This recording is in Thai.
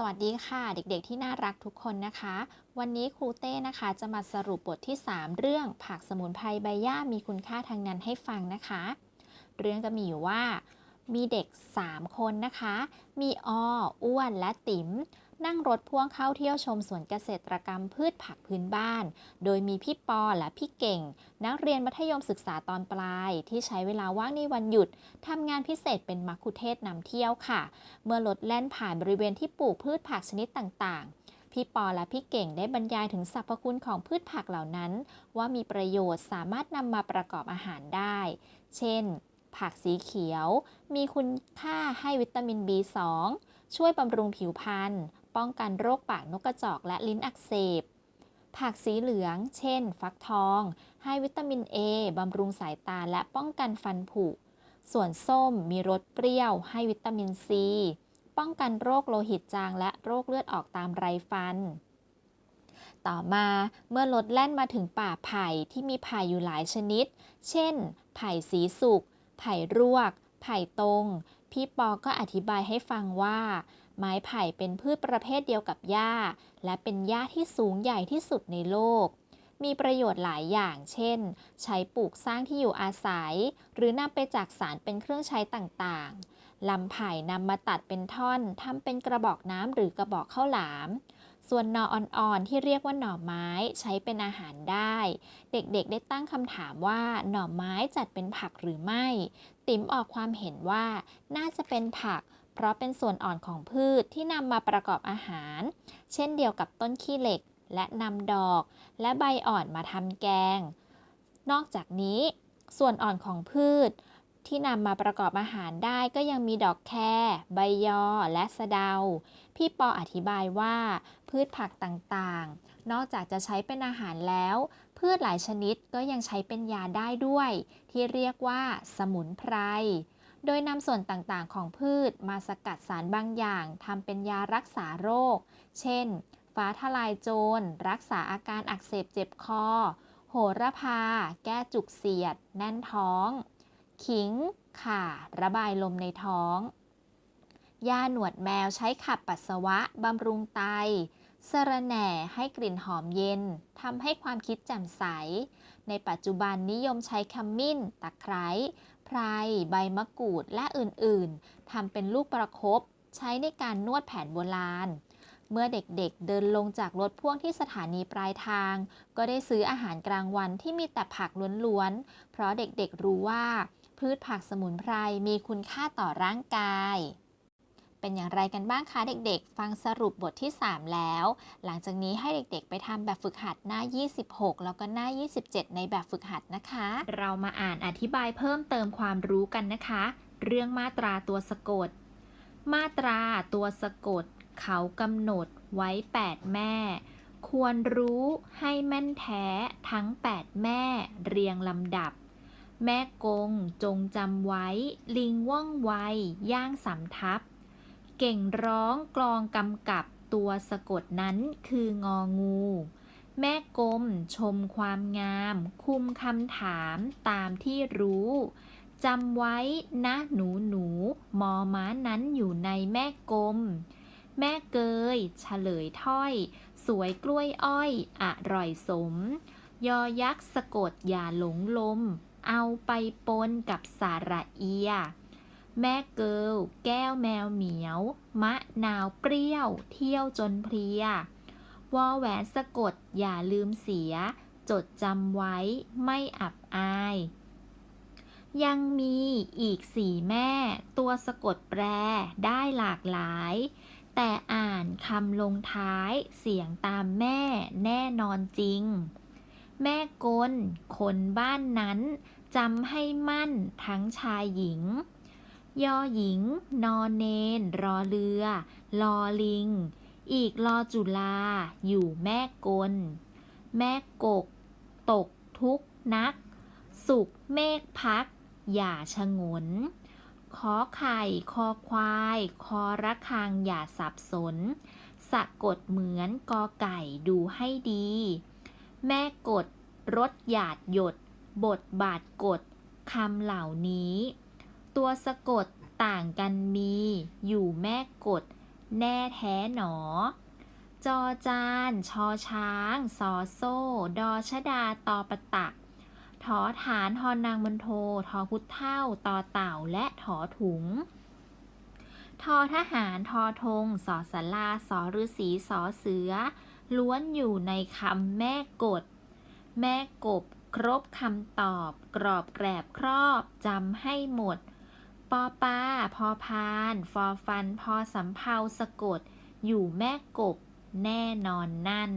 สวัสดีค่ะ เด็กๆที่น่ารักทุกคนนะคะ วันนี้ครูเต้นะคะจะมาสรุปบทที่ 3 เรื่องผักสมุนไพรใบหญ้ามีคุณค่าทางนั้นให้ฟังนะคะ เรื่องก็มีอยู่ว่า มีเด็ก 3 คนนะคะ มีออ้วนและติ๋ม นั่งรถพ่วงเข้าเที่ยวชมสวนเกษตรกรรมพืชผักพื้นบ้าน โดยมีพี่ปอและพี่เก่ง นักเรียนมัธยมศึกษาตอนปลาย ที่ใช้เวลาว่างในวันหยุดทำงานพิเศษเป็นมักคุเทศก์นำเที่ยวค่ะ เมื่อรถแล่นผ่านบริเวณที่ปลูกพืชผักชนิดต่างๆพี่ปอและพี่เก่งได้บรรยายถึงสรรพคุณของพืชผักเหล่านั้น ว่ามีประโยชน์สามารถนำมาประกอบอาหารได้ เช่น ผักสีเขียว มีคุณค่าให้วิตามิน B2 ช่วยบำรุงผิวพรรณ ป้องกันโรคปากนกกระจอกและลิ้นอักเสบ ผักสีเหลือง เช่น ฟักทอง ให้วิตามิน A บำรุงสายตาและป้องกันฟันผุ ส่วนส้มมีรสเปรี้ยว ให้วิตามิน C ป้องกันโรคโลหิตจางและโรคเลือดออกตามไรฟัน ต่อมาเมื่อรถแล่นมาถึงป่าไผ่ที่มีไผ่อยู่หลายชนิด เช่น ไผ่สีสุก ไผ่รวก ไผ่ตรงพี่ปอก็อธิบายให้ฟังว่า ไม้ไผ่เป็นพืชประเภทเดียวกับหญ้า และเป็นหญ้าที่สูงใหญ่ที่สุดในโลก มีประโยชน์หลายอย่าง เช่น ใช้ปลูกสร้างที่อยู่อาศัย หรือนำไปจากสารเป็นเครื่องใช้ต่างๆลำไผ่นำมาตัดเป็นท่อนทำเป็นกระบอกน้ำหรือกระบอกข้าวหลาม ส่วนหน่ออ่อนๆที่เรียกว่าหน่อไม้ใช้เป็นอาหารได้ เด็กๆ ได้ตั้งคำถามว่าหน่อไม้จัดเป็นผักหรือไม่ ติ๋มออกความเห็นว่าน่าจะเป็นผักเพราะเป็นส่วนอ่อนของพืชที่นำมาประกอบอาหาร เช่นเดียวกับต้นขี้เหล็ก และนำดอก และใบอ่อนมาทำแกง นอกจากนี้ ส่วนอ่อนของพืช ที่นำมาประกอบอาหารได้ก็ยังมีดอกแครใบยอ และสะเดา พี่ปออธิบายว่า พืชผักต่างๆ นอกจากจะใช้เป็นอาหารแล้ว พืชหลายชนิดก็ยังใช้เป็นยาได้ด้วย ที่เรียกว่า สมุนไพร โดยนำส่วนต่างๆ ของพืชมาสกัดสารบางอย่างทำเป็นยารักษาโรค เช่น ฟ้าทลายโจร รักษาอาการอักเสบเจ็บคอ โหระพา แก้จุกเสียด แน่นท้อง ขิง ข่า ระบายลมในท้อง ยาหนวดแมวใช้ขับปัสสาวะ บำรุงไตสระแหน่ให้กลิ่นหอมเย็นทำให้ความคิดแจ่มใส ในปัจจุบันนิยมใช้ขมิ้น ตะไคร้ ไพรใบมะกรูดและอื่นๆทำเป็นลูกประคบใช้ในการนวดแผนโบราณ เมื่อเด็กๆเดินลงจากรถพ่วงที่สถานีปลายทาง ก็ได้ซื้ออาหารกลางวันที่มีแต่ผักล้วนๆ เพราะเด็กๆรู้ว่า พืชผักสมุนไพรมีคุณค่าต่อร่างกาย เป็นอย่างไรกันบ้างคะเด็กๆ ฟังสรุปบทที่ 3 แล้ว หลังจากนี้ให้เด็กๆ ไปทำแบบฝึกหัดหน้า 26 แล้วก็หน้า 27 ในแบบฝึกหัดนะคะ เรามาอ่านอธิบายเพิ่มเติมความรู้กันนะคะ เรื่องมาตราตัวสะกด มาตราตัวสะกด เขากำหนดไว้ 8 แม่ ควรรู้ให้แม่นแท้ทั้ง 8 แม่เรียงลำดับแม่กงจงจำไว้ ลิงว่องไวย่างสำทับ เก่งร้องกลองกำกับตัวสะกดนั้นคืององู แม่กลมชมความงาม คุมคำถามตามที่รู้จำไว้นะหนูหนูมอม้านั้นอยู่ในแม่กลม แม่เกยเฉลยถ้อย สวยกล้วยอ้อยอร่อยสม ยอยักษ์สะกดอย่าหลงลม เอาไปปนกับสาระเอีย แม่เกิลแก้วแมวเหมียว มะนาวเปรี้ยว เที่ยวจนเพลียวอแหวนสะกดอย่าลืมเสีย จดจำไว้ไม่อับอาย ยังมีอีกสี่แม่ ตัวสะกดแปรได้หลากหลาย แต่อ่านคำลงท้ายเสียงตามแม่แน่นอนจริง แม่กลคนบ้านนั้นจำให้มั่นทั้งชายหญิง ยอหญิง นอนเนน รอเรือ ลอลิง อีกรอจุลา อยู่แม่กล แม่กก ตกทุกนัก สุขเมฆพัก อย่าชะงน ขอไข่ คอควาย คอระคัง อย่าสับสน สะกดเหมือนกอไก่ดูให้ดี แม่กด รถหยาดหยด บทบาทกดคำเหล่านี้ ตัวสะกดต่างกันมี อยู่แม่กด แน่แท้หนอ จอจาน ชอช้าง ซอโซ่ ดอชดา ตอประตักถอฐานทอนางมนโททอพุทธเท่าตอเต่า และถอถุง ทอทหาร ทอธง สอสลา สอฤษีสอเสือ ล้วนอยู่ในคำแม่กฎแม่กบ ครบคำตอบ กรอบแกรบครอบ จำให้หมด ปอปาพอพาน ฟอฟัน พอสำเพาสะกด อยู่แม่กบ แน่นอนนั่น